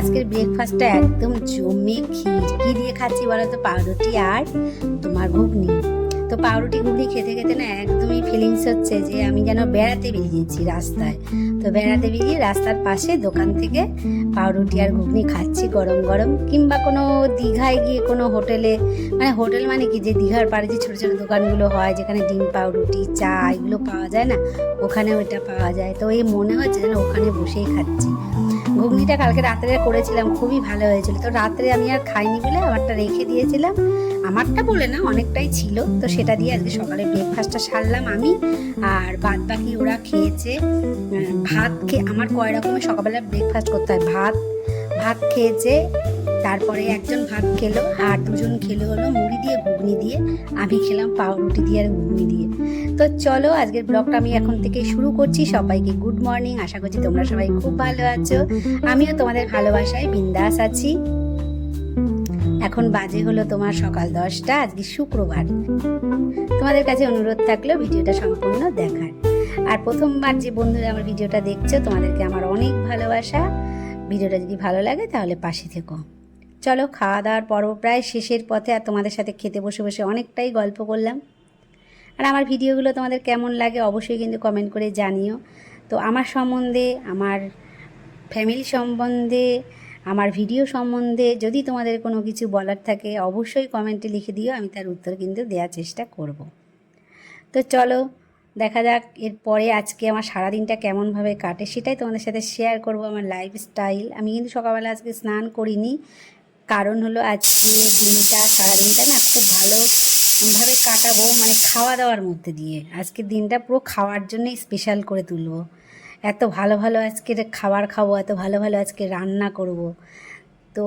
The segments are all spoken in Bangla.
আজকের ব্রেকফাস্টটা একদম জমে ক্ষীর। কি দিয়ে খাচ্ছি বলো তো পাউরুটি আর তোমার ঘুগনি। তো পাউরুটি, ঘুগনি খেতে খেতে না একদমই ফিলিংস হচ্ছে যে আমি যেন বেড়াতে বেরিয়েছি রাস্তায়। তো বেড়াতে বেরিয়ে রাস্তার পাশে দোকান থেকে পাউরুটি আর ঘুগনি খাচ্ছি গরম গরম। কিংবা কোনো দীঘায় গিয়ে কোনো হোটেলে মানে হোটেল মানে কি? যে দীঘার পাড়ে যে ছোটো ছোটো দোকানগুলো হয়, যেখানে ডিম, পাউরুটি, চা এগুলো পাওয়া যায় না ওখানে ওইটা পাওয়া যায়। তো এই মনে হচ্ছে যেন ওখানে বসেই খাচ্ছি। ঘুগনিটা কালকে রাত্রে করেছিলাম, খুবই ভালো হয়েছিল। তো রাত্রে আমি আর খাইনি বলে আমারটা রেখে দিয়েছিলাম। আমারটা বলে না, অনেকটাই ছিল। তো সেটা দিয়ে আজকে সকালে ব্রেকফাস্টটা সারলাম আমি। আর বাদ বাকি ওরা খেয়েছে ভাত খেয়ে আমার কয় রকমের সকালবেলা ব্রেকফাস্ট করতে হয়। ভাত ভাত খেয়েছে, তারপরে একজন ভাত খেলো, আর দুজন খেলো হলো মুড়ি দিয়ে ঘুগনি দিয়ে, আমি খেলাম পাউরুটি দিয়ে আর ঘুগনি দিয়ে। তো চলো, আজকের ব্লগটা আমি এখন থেকে শুরু করছি। সবাইকে গুড মর্নিং। আশা করছি তোমরা সবাই খুব ভালো আছো। আমিও তোমাদের ভালোবাসায় বিন্দাস আছি। এখন বাজে হলো তোমার সকাল দশটা, আজকে শুক্রবার। তোমাদের কাছে অনুরোধ থাকল ভিডিওটা সম্পূর্ণ দেখার। আর প্রথমবার যে বন্ধুরা আমার ভিডিওটা দেখছ, তোমাদেরকে আমার অনেক ভালোবাসা। ভিডিওটা যদি ভালো লাগে তাহলে পাশে থেকো। চলো খাওয়া দাওয়ার পর্ব প্রায় শেষের পথে আর তোমাদের সাথে খেতে বসে বসে অনেকটাই গল্প করলাম। আর আমার ভিডিওগুলো তোমাদের কেমন লাগে অবশ্যই কিন্তু কমেন্ট করে জানিও। তো আমার সম্বন্ধে, আমার ফ্যামিলি সম্বন্ধে, আমার ভিডিও সম্বন্ধে যদি তোমাদের কোনো কিছু বলার থাকে অবশ্যই কমেন্টে লিখে দিও, আমি তার উত্তর কিন্তু দেওয়ার চেষ্টা করব। তো চলো, দেখা যাক এরপরে আজকে আমার সারাদিনটা কেমনভাবে কাটে, সেটাই তোমাদের সাথে শেয়ার করব আমার লাইফস্টাইল আমি কিন্তু সকালবেলা আজকে স্নান করিনি কারণ হলো আজকে দিনটা, সারাদিনটা না খুব ভালো ভাবে কাটাবো মানে খাওয়া দাওয়ার মধ্যে দিয়ে। আজকে দিনটা পুরো খাওয়ার জন্যই স্পেশাল করে তুলবো। এত ভালো ভালো আজকে খাবার খাব, এত ভালো ভালো আজকে রান্না করব। তো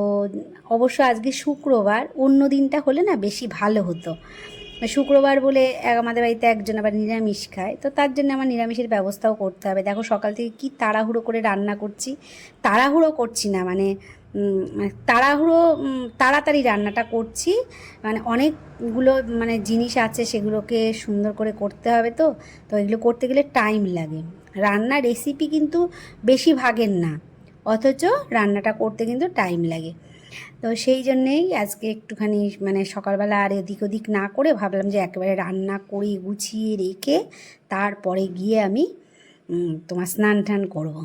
অবশ্য আজকে শুক্রবার, অন্য দিনটা হলে না বেশি ভালো হতো। শুক্রবার বলে আমাদের বাড়িতে একজন আবার নিরামিষ খায়, তো তার জন্য আমার নিরামিষের ব্যবস্থাও করতে হবে। দেখো সকাল থেকে কি তাড়াহুড়ো করে রান্না করছি, তাড়াহুড়ো করছি না মানে তাড়াহুড়ো তাড়াতাড়ি রান্নাটা করছি। মানে অনেকগুলো মানে জিনিস আছে সেগুলোকে সুন্দর করে করতে হবে তো। তো এগুলো করতে গেলে টাইম লাগে। রান্নার রেসিপি কিন্তু বেশি ভাগের না, অথচ রান্নাটা করতে কিন্তু টাইম লাগে। তো সেই জন্যেই আজকে একটুখানি মানে সকালবেলা আর এদিক ওদিক না করে ভাবলাম যে একেবারে রান্না করে গুছিয়ে রেখে তারপরে গিয়ে আমি তোমার স্নান টান করব।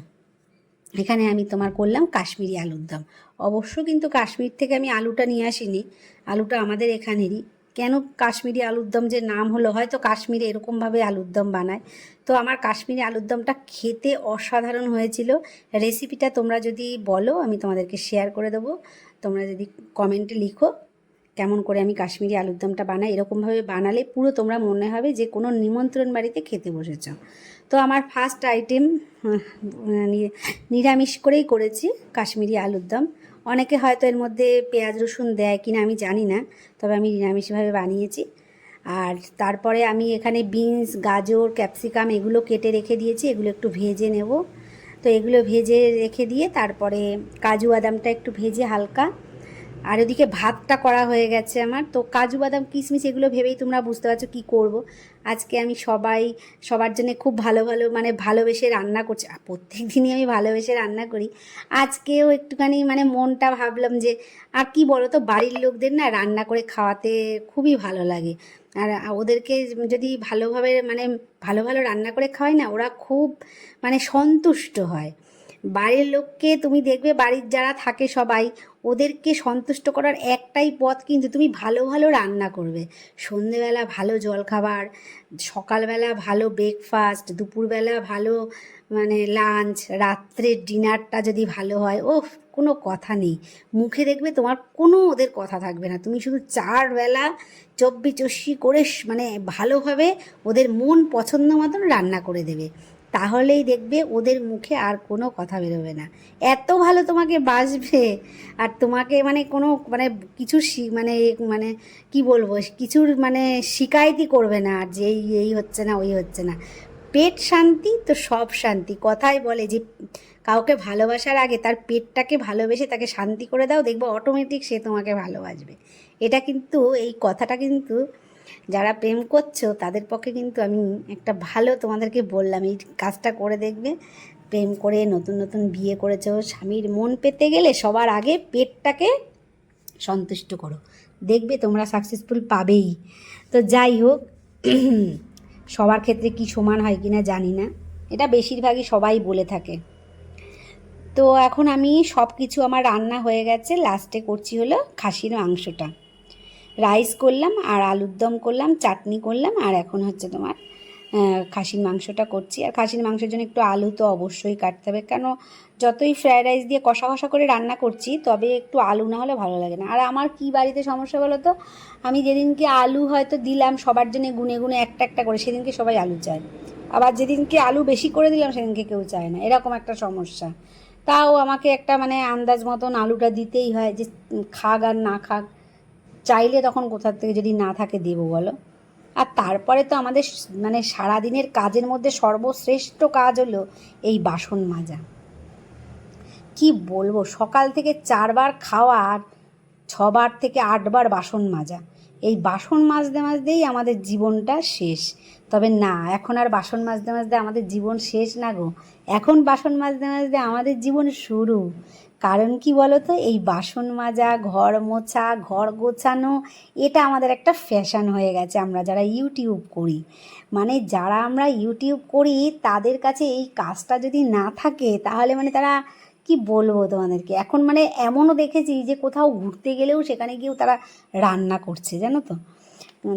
এখানে আমি তোমার করলাম কাশ্মীরি আলুর দম। অবশ্য কিন্তু কাশ্মীর থেকে আমি আলুটা নিয়ে আসিনি। আলুটা আমাদের এখানেরই। কেন কাশ্মীরি আলুর দম যে নাম হলো? হয়তো কাশ্মীরে এরকমভাবে আলুর দম বানায়। তো আমার কাশ্মীরি আলুর দমটা খেতে অসাধারণ হয়েছিল। রেসিপিটা তোমরা যদি বলো, আমি তোমাদেরকে শেয়ার করে দেবো। তোমরা যদি কমেন্টে লিখো। কেমন করে আমি কাশ্মীরি আলুর দমটা বানাই, এরকমভাবে বানালে পুরো তোমরা মনে হবে যে কোনো নিমন্ত্রণ বাড়িতে খেতে বসেছ। তো আমার ফার্স্ট আইটেম নিরামিষ করেই করেছি কাশ্মীরি আলুর দম। অনেকে হয়তো এর মধ্যে পেঁয়াজ রসুন দেয় কিনা আমি জানি না, তবে আমি নিরামিষভাবে বানিয়েছি। আর তারপরে আমি এখানে বিনস, গাজর, ক্যাপসিকাম এগুলো কেটে রেখে দিয়েছি, এগুলো একটু ভেজে নেব। তো এগুলো ভেজে রেখে দিয়ে তারপরে কাজু বাদামটা একটু ভেজে হালকা আর ওদিকে ভাতটা করা হয়ে গেছে আমার। তো কাজু বাদাম, কিশমিশ এগুলো ভেবেই তোমরা বুঝতে পারছ কী করব। আজকে আমি সবাই, সবার জন্য খুব ভালো ভালো মানে ভালোবেসে রান্না করছি। প্রত্যেক দিনই আমি ভালোবেসে রান্না করি। আজকেও একটুখানি মানে মনটা ভাবলাম যে, আর কি বলো তো বাড়ির লোকদের না রান্না করে খাওয়াতে খুবই ভালো লাগে। আর ওদেরকে যদি ভালোভাবে মানে ভালো ভালো রান্না করে খাওয়াই না, ওরা খুব মানে সন্তুষ্ট হয়। বাড়ির লোককে তুমি দেখবে, বাড়ির যারা থাকে সবাই, ওদেরকে সন্তুষ্ট করার একটাই পথ কিন্তু তুমি ভালো ভালো রান্না করবে। সন্ধেবেলা ভালো জলখাবার, সকালবেলা ভালো ব্রেকফাস্ট দুপুরবেলা ভালো মানে লাঞ্চ রাত্রের ডিনারটা যদি ভালো হয় ও কোনো কথা নেই। মুখে দেখবে তোমার কোনো ওদের কথা থাকবে না। তুমি শুধু চার বেলা চব্বি চব্বি করে মানে ভালোভাবে ওদের মন পছন্দ মতন রান্না করে দেবে। তাহলেই দেখবে ওদের মুখে আর কোনো কথা বেরোবে না। এত ভালো তোমাকে বাসবে আর তোমাকে মানে কোনো মানে কিছু মানে মানে কি বলব, কিছুর মানে শিকায়তই করবে না আর যে এই হচ্ছে না, ওই হচ্ছে না। পেট শান্তি তো সব শান্তি। কথাই বলে যে কাউকে ভালোবাসার আগে তার পেটটাকে ভালোবেসে তাকে শান্তি করে দাও, দেখব অটোমেটিক সে তোমাকে ভালোবাসবে। এটা কিন্তু, এই কথাটা কিন্তু যারা প্রেম করছ, তাদের পক্ষে কিন্তু আমি একটা ভালো তোমাদেরকে বললাম। এই কাজটা করে দেখবে। প্রেম করে নতুন নতুন বিয়ে করেছ, স্বামীর মন পেতে গেলে সবার আগে পেটটাকে সন্তুষ্ট করো। দেখবে তোমরা সাকসেসফুল পাবেই। তো যাই হোক, সবার ক্ষেত্রে কি সমান হয় কিনা জানি না। এটা বেশিরভাগই সবাই বলে থাকে। তো এখন আমি সব কিছু আমার রান্না হয়ে গেছে। লাস্টে করছি হলো খাসির মাংসটা। রাইস করলাম আর আলুর দম করলাম, চাটনি করলাম আর এখন হচ্ছে তোমার খাসির মাংসটা করছি। আর খাসির মাংসের জন্য একটু আলু তো অবশ্যই কাটতে হবে, কেন যতই ফ্রায়েড রাইস দিয়ে কষা কষা করে রান্না করছি, তবে একটু আলু না হলে ভালো লাগে না। আর আমার কি বাড়িতে সমস্যা বলো তো, আমি যেদিনকে আলু হয়তো দিলাম, সবার জন্য গুনে গুনে একটা একটা করে, সেদিনকে সবাই আলু চায়। আবার যেদিনকে আলু বেশি করে দিলাম, সেদিনকে কেউ চায় না, এরকম একটা সমস্যা। তাও আমাকে একটা মানে আন্দাজ মতন আলুটা দিতেই হয় যে খাক আর না খাক। চাইলে তখন কোথার থেকে যদি না থাকে দেবো বলো? আর তারপরে তো আমাদের মানে সারাদিনের কাজের মধ্যে সর্বশ্রেষ্ঠ কাজ হলো এই বাসন মাজা। কি বলব? সকাল থেকে চারবার খাওয়া আর ছবার থেকে আটবার বাসন মাজা। এই বাসন মাজতে মাজতেই আমাদের জীবনটা শেষ। তবে না, এখন আর বাসন মাজতে মাজতে আমাদের জীবন শেষ না গো। এখন বাসন মাজতে মাজতে আমাদের জীবন শুরু। কারণ কি বলো তো এই বাসন মাজা, ঘর মোছা, ঘর গোছানো, এটা আমাদের একটা ফ্যাশন হয়ে গেছে আমরা যারা ইউটিউব করি। মানে যারা আমরা ইউটিউব করি, তাদের কাছে এই কাজটা যদি না থাকে, তাহলে মানে তারা কি বলব তোমাদেরকে? এখন মানে এমনও দেখেছি যে কোথাও ঘুরতে গেলেও সেখানে গিয়েও তারা রান্না করছে, জানো তো?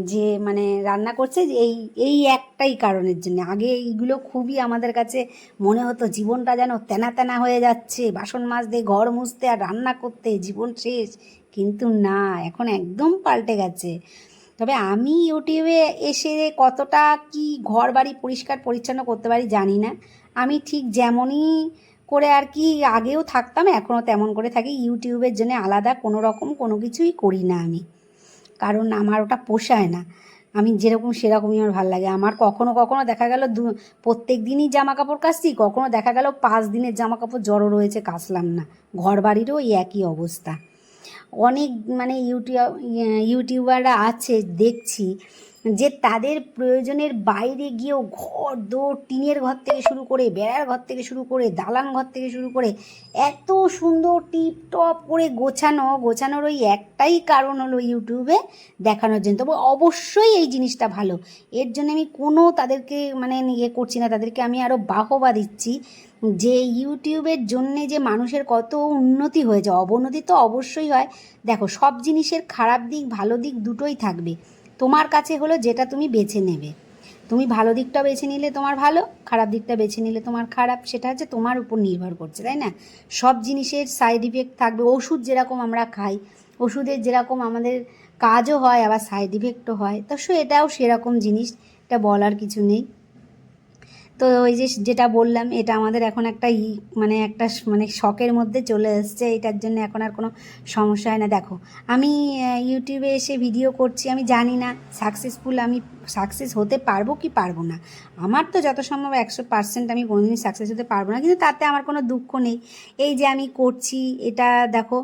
যে মানে রান্না করছে এই এই একটাই কারণের জন্য। আগে এইগুলো খুবই আমাদের কাছে মনে হতো জীবনটা যেন তেনা তেনা হয়ে যাচ্ছে, বাসন মাজতে, ঘর মুছতে আর রান্না করতে, জীবন শেষ। কিন্তু না, এখন একদম পাল্টে গেছে। তবে আমি ইউটিউবে এসে কতটা কি ঘর বাড়ি পরিষ্কার পরিচ্ছন্ন করতে পারি জানি না। আমি ঠিক যেমনই করে আর কি আগেও থাকতাম এখনও তেমন করে থাকি। ইউটিউবের জন্য আলাদা, কোনো রকম কোনো কিছুই করি না আমি। কারণ আমার ওটা পোষায় না। আমি যেরকম সেরকমই আমার ভালো লাগে। আমার কখনো কখনো দেখা গেল দু, প্রত্যেক দিনই জামা কাপড় কাচছি, কখনো দেখা গেল পাঁচ দিনের জামা কাপড় জড়ো রয়েছে, কাচলাম না। ঘর বাড়িরও এই একই অবস্থা। অনেক মানে ইউটিউব ইউটিউবাররা আছে, দেখছি। যে তাদের প্রয়োজনের বাইরে গিয়েও ঘর দৌড় টিনের ঘর থেকে শুরু করে বেড়ার ঘর থেকে শুরু করে দালান ঘর থেকে শুরু করে এত সুন্দর টিপ টপ করে গোছানো, গোছানোর ওই একটাই কারণ হলো ইউটিউবে দেখানোর জন্য। তবে অবশ্যই এই জিনিসটা ভালো। এর জন্য আমি কোনো তাদেরকে মানে ইয়ে করছি না, তাদেরকে আমি আরও বাহবা দিচ্ছি যে ইউটিউবের জন্যে যে মানুষের কত উন্নতি হয়েছে। অবনতি তো অবশ্যই হয়। দেখো, সব জিনিসের খারাপ দিক, ভালো দিক দুটোই থাকবে। তোমার কাছে হলো যেটা তুমি বেছে নেবে। তুমি ভালো দিকটা বেছে নিলে তোমার ভালো, খারাপ দিকটা বেছে নিলে তোমার খারাপ, সেটা হচ্ছে তোমার উপর নির্ভর করছে, তাই না? সব জিনিসের সাইড ইফেক্ট থাকবে। ওষুধ যেরকম আমরা খাই, ওষুধের যেরকম আমাদের কাজও হয়, আবার সাইড ইফেক্টও হয়। তো সো এটাও সেরকম জিনিস, এটা বলার কিছু নেই। তো ওই যে যেটা বললাম, এটা আমাদের এখন একটা ই মানে একটা মানে শখের মধ্যে চলে এসছে। এটার জন্য এখন আর কোনো সমস্যা হয় না। দেখো, আমি ইউটিউবে এসে ভিডিও করছি। আমি জানি না সাকসেসফুল আমি সাকসেস হতে পারব কি পারব না? আমার তো যত সম্ভব একশো পার্সেন্ট আমি কোনোদিনই সাকসেস হতে পারব না, কিন্তু তাতে আমার কোনো দুঃখ নেই। এই যে আমি করছি, এটা দেখো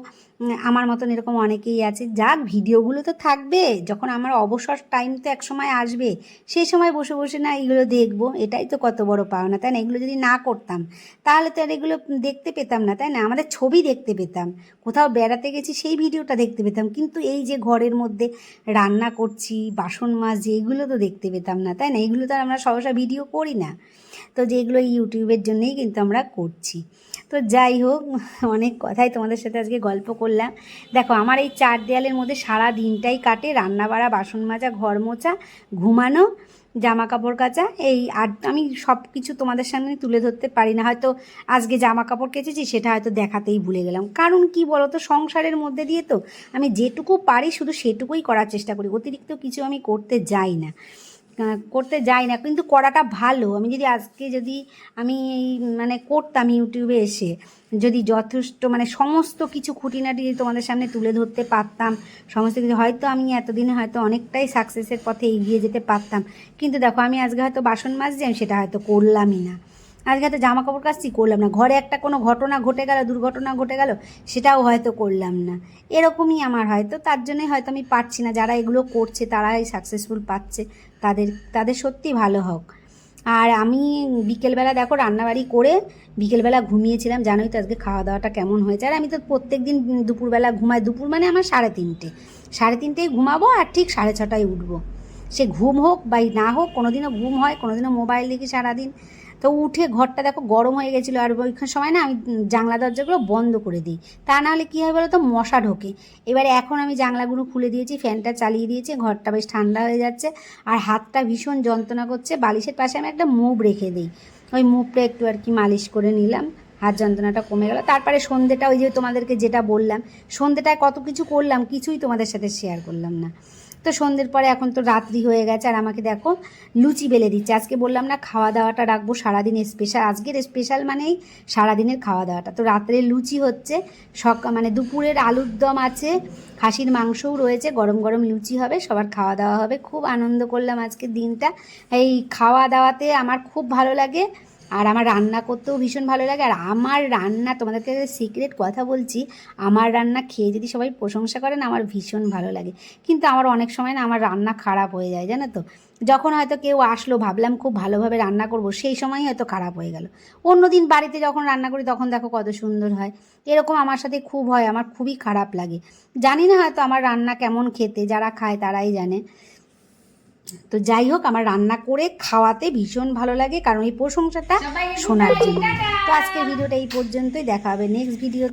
আমার মতন এরকম অনেকেই আছে। যাক, ভিডিওগুলো তো থাকবে, যখন আমার অবসর টাইম তো এক সময় আসবে, সেই সময় বসে বসে না এগুলো দেখব। এটাই তো কত বড় পাওনা, তাই না? এগুলো যদি না করতাম, তাহলে তো আর এগুলো দেখতে পেতাম না, তাই না? আমাদের ছবি দেখতে পেতাম, কোথাও বেড়াতে গেছি সেই ভিডিওটা দেখতে পেতাম, কিন্তু এই যে ঘরের মধ্যে রান্না করছি, বাসন মাজছি, এগুলো তো দেখতে পেতাম না, তাই না? এগুলো তো আর আমরা সহসা ভিডিও করি না। তো যেগুলো ইউটিউবের জন্যেই কিন্তু আমরা করছি। তো যাই হোক, অনেক কথাই তোমাদের সাথে আজকে গল্প করলাম। দেখো, আমার এই চার দেয়ালের মধ্যে সারা দিনটাই কাটে। রান্না বাড়া বাসন মাজা ঘর মোছা ঘুমানো। জামা কাপড় কাচা, এই আর আমি সব কিছু তোমাদের সামনে তুলে ধরতে পারি না। হয়তো আজকে জামা কাপড় কেচেছি, সেটা হয়তো দেখাতেই ভুলে গেলাম। কারণ কি বলো তো সংসারের মধ্যে দিয়ে তো আমি যেটুকু পারি, শুধু সেটুকুই করার চেষ্টা করি। অতিরিক্ত কিছু আমি করতে যাই না। করতে যাই না, কিন্তু করাটা ভালো। আমি যদি আজকে যদি আমি এই মানে করতাম ইউটিউবে এসে, যদি যথেষ্ট মানে সমস্ত কিছু খুঁটিনাটি যদি তোমাদের সামনে তুলে ধরতে পারতাম, সমস্ত কিছু, হয়তো আমি এতদিনে হয়তো অনেকটাই সাকসেসের পথে এগিয়ে যেতে পারতাম। কিন্তু দেখো, আমি আজকে হয়তো বাসন মাজছি, আমি সেটা হয়তো করলামই না। আজকে হয়তো জামা কাপড় কাচছি, করলাম না। ঘরে একটা কোনো ঘটনা ঘটে গেল, দুর্ঘটনা ঘটে গেল, সেটাও হয়তো করলাম না। এরকমই আমার হয়তো, তার জন্যই হয়তো আমি পারছি না। যারা এগুলো করছে, তারাই সাকসেসফুল পাচ্ছে। তাদের তাদের সত্যি ভালো হোক। আর আমি বিকেলবেলা দেখো, রান্নাবাড়ি করে বিকেলবেলা ঘুমিয়েছিলাম। জানোই তো আজকে খাওয়া দাওয়াটা কেমন হয়েছে। আর আমি তো প্রত্যেক দিন দুপুরবেলা ঘুমাই, দুপুর মানে আমার সাড়ে তিনটে। সাড়ে তিনটেই ঘুমাবো আর ঠিক সাড়ে ছটায় উঠবো। সে ঘুম হোক বা না হোক, কোনোদিনও ঘুম হয়, কোনোদিনও মোবাইল দেখি সারাদিন। তো উঠে ঘরটা দেখো গরম হয়ে গেছিল আর ওইখান সময় না আমি জানলা দরজাগুলো বন্ধ করে দিই। তা নাহলে কী হয় বলো তো, মশা ঢোকে। এবারে এখন আমি জানলাগুলো খুলে দিয়েছি, ফ্যানটা চালিয়ে দিয়েছি, ঘরটা বেশ ঠান্ডা হয়ে যাচ্ছে আর হাতটা ভীষণ যন্ত্রণা করছে। বালিশের পাশে আমি একটা মুভ রেখে দিই। ওই মুভটা একটু আর কি মালিশ করে নিলাম, হাত যন্ত্রণাটা কমে গেল। তারপরে সন্ধেটা, ওই যে তোমাদেরকে যেটা বললাম, সন্ধেটায় কত কিছু করলাম কিছুই তোমাদের সাথে শেয়ার করলাম না। তো সন্ধ্যের পরে এখন তো রাত্রি হয়ে গেছে, আর আমাকে দেখো লুচি বেলে দিচ্ছে। আজকে বললাম না খাওয়া দাওয়াটা রাখব সারাদিনের স্পেশাল আজকের স্পেশাল মানেই সারাদিনের খাওয়া দাওয়াটা তো রাত্রে লুচি হচ্ছে, সক মানে দুপুরের আলুর দম আছে, খাসির মাংসও রয়েছে, গরম গরম লুচি হবে, সবার খাওয়া দাওয়া হবে। খুব আনন্দ করলাম আজকের দিনটা। এই খাওয়া দাওয়াতে আমার খুব ভালো লাগে। আর আমার রান্না করতেও ভীষণ ভালো লাগে। আর আমার রান্না, তোমাদেরকে সিক্রেট কথা বলছি, আমার রান্না খেয়ে যদি সবাই প্রশংসা করেন, আমার ভীষণ ভালো লাগে। কিন্তু আমার অনেক সময় না আমার রান্না খারাপ হয়ে যায়, জানো তো? যখন হয়তো কেউ আসলো, ভাবলাম খুব ভালোভাবে রান্না করব, সেই সময়ই হয়তো খারাপ হয়ে গেল। অন্যদিন বাড়িতে যখন রান্না করি, তখন দেখো কত সুন্দর হয়। এরকম আমার সাথে খুব হয়, আমার খুবই খারাপ লাগে। জানি না হয়তো আমার রান্না কেমন খেতে, যারা খায় তারাই জানে। তো যাই হোক আমার রান্না করে খাওয়াতে ভীষণ ভালো লাগে কারণ এই প্রশংসাটা শোনার জন্য। তো আজকের ভিডিওটা এই পর্যন্তই দেখা হবে নেক্সট ভিডিও